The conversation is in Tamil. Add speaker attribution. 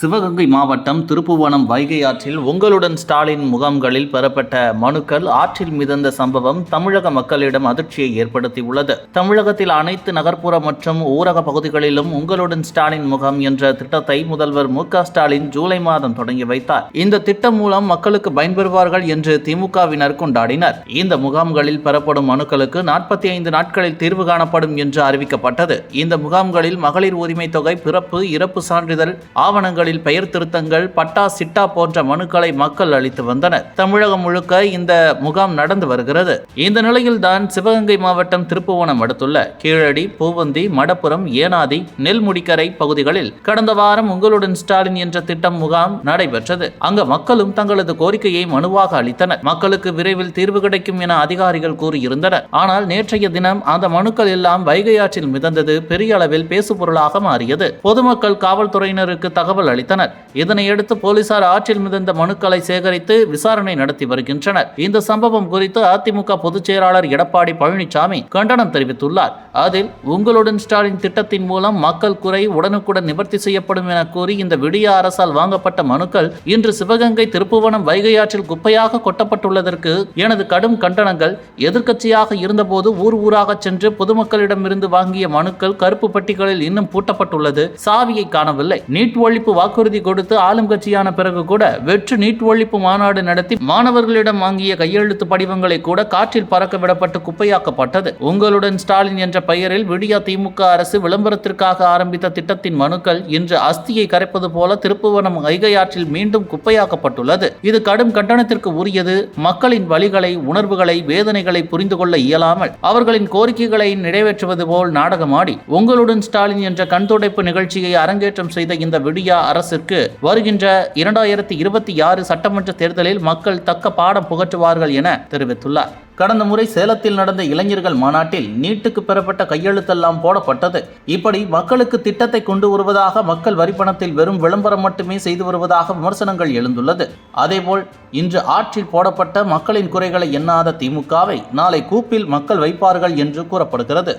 Speaker 1: சிவகங்கை மாவட்டம் திருப்புவனம் வைகை ஆற்றில் உங்களுடன் ஸ்டாலின் முகாம்களில் பெறப்பட்ட மனுக்கள் ஆற்றில் மிதந்த சம்பவம் தமிழக மக்களிடம் அதிர்ச்சியை ஏற்படுத்தியுள்ளது. தமிழகத்தில் அனைத்து நகர்ப்புற மற்றும் ஊரக பகுதிகளிலும் உங்களுடன் ஸ்டாலின் முகாம் என்ற திட்டத்தை முதல்வர் மு ஸ்டாலின் ஜூலை மாதம் தொடங்கி வைத்தார். இந்த திட்டம் மூலம் மக்களுக்கு பயன்பெறுவார்கள் என்று திமுகவினர் கொண்டாடினர். இந்த முகாம்களில் பெறப்படும் மனுக்களுக்கு நாற்பத்தி ஐந்து நாட்களில் தீர்வு காணப்படும் என்று அறிவிக்கப்பட்டது. இந்த முகாம்களில் மகளிர் உரிமை தொகை பிறப்பு இறப்பு சான்றிதழ் ஆவணங்களில் பெயர் திருத்தங்கள் பட்டா சிட்டா போன்ற மனுக்களை மக்கள் அளித்து வந்தனர் தமிழகம் முழுக்க இந்த முகாம் நடந்து வருகிறது. இந்த நிலையில் தான் சிவகங்கை மாவட்டம் திருப்புவனம் அடுத்துள்ள கீழடி பூவந்தி மடப்புரம் ஏனாதி நெல்முடிக்கரை பகுதிகளில் கடந்த வாரம் உங்களுடன் ஸ்டாலின் என்ற திட்டம் முகாம் நடைபெற்றது. அங்கு மக்களும் தங்களது கோரிக்கையை மனுவாக அளித்தனர். மக்களுக்கு விரைவில் தீர்வு கிடைக்கும் என அதிகாரிகள் கூறியிருந்தனர். ஆனால் நேற்றைய தினம் அந்த மனுக்கள் எல்லாம் வைகை ஆற்றில் மிதந்தது பெரிய அளவில் பேசுபொருளாக மாறியது. பொதுமக்கள் காவல்துறையினருக்கு தகவல் அளித்தனர் இதனையடுத்து போலீசார் ஆற்றில் மிதந்த மனுக்களை சேகரித்து விசாரணை நடத்தி வருகின்றனர். இந்த சம்பவம் குறித்து அதிமுக பொதுச் செயலாளர் எடப்பாடி பழனிசாமி கண்டனம் தெரிவித்துள்ளார். அதில் உங்களுடன் ஸ்டாலின் திட்டத்தின் மூலம் மக்கள் குறை உடனுக்குடன் நிவர்த்தி செய்யப்படும் என கூறி இந்த விடிய அரசால் வாங்கப்பட்ட மனுக்கள் இன்று சிவகங்கை திருப்புவனம் வைகை ஆற்றில் குப்பையாக கொட்டப்பட்டுள்ளதற்கு எனது கடும் கண்டனங்கள். எதிர்க்கட்சியாக இருந்தபோது ஊர் ஊராக சென்று பொதுமக்களிடமிருந்து வாங்கிய மனுக்கள் கருப்பு பட்டிகளில் இன்னும் பூட்டப்பட்டுள்ளது. சாவியை காணவில்லை. நீட் ஒழிப்பு வாக்குறுதி கொடுத்து ஆளும் கட்சியான பிறகு கூட வெற்று நீட் ஒழிப்பு மாநாடு நடத்தி மாணவர்களிடம் வாங்கிய கையெழுத்து படிவங்களை கூட காற்றில் பறக்க விடப்பட்டு குப்பையாக்கப்பட்டது. உங்களுடன் ஸ்டாலின் என்ற பெயரில் விடியா திமுக அரசு விளம்பரத்திற்காக ஆரம்பித்த திட்டத்தின் மனுக்கள் இன்று அஸ்தியை கரைப்பது போல திருப்புவனம் ஐகையாற்றில் மீண்டும் குப்பையாக்கப்பட்டுள்ளது. இது கடும் கண்டனத்திற்கு உரியது. மக்களின் வழிகளை உணர்வுகளை வேதனைகளை புரிந்து கொள்ள இயலாமல் அவர்களின் கோரிக்கைகளை நிறைவேற்றுவது போல் நாடகமாடி உங்களுடன் ஸ்டாலின் என்ற கண்துடைப்பு நிகழ்ச்சியை அரங்கேற்றம் செய்த இந்த விடியா அரசு அரசிற்கு வருகின்ற இரண்டாயிரத்தி இருபத்தி ஆறு சட்டமன்ற தேர்தலில் மக்கள் தக்க பாடம் புகற்றுவார்கள் என தெரிவித்துள்ளார். கடந்த முறை சேலத்தில் நடந்த இளைஞர்கள் மாநாட்டில் நீட்டுக்கு பெறப்பட்ட கையெழுத்தெல்லாம் போடப்பட்டது. இப்படி மக்களுக்கு திட்டத்தை கொண்டு வருவதாக மக்கள் வரிப்பணத்தில் வெறும் விளம்பரம் மட்டுமே செய்து வருவதாக விமர்சனங்கள் எழுந்துள்ளது. அதேபோல் இன்று ஆற்றில் போடப்பட்ட மக்களின் குறைகளை எண்ணாத திமுகவை நாளை கூப்பில் மக்கள் வைப்பார்கள் என்று கூறப்படுகிறது.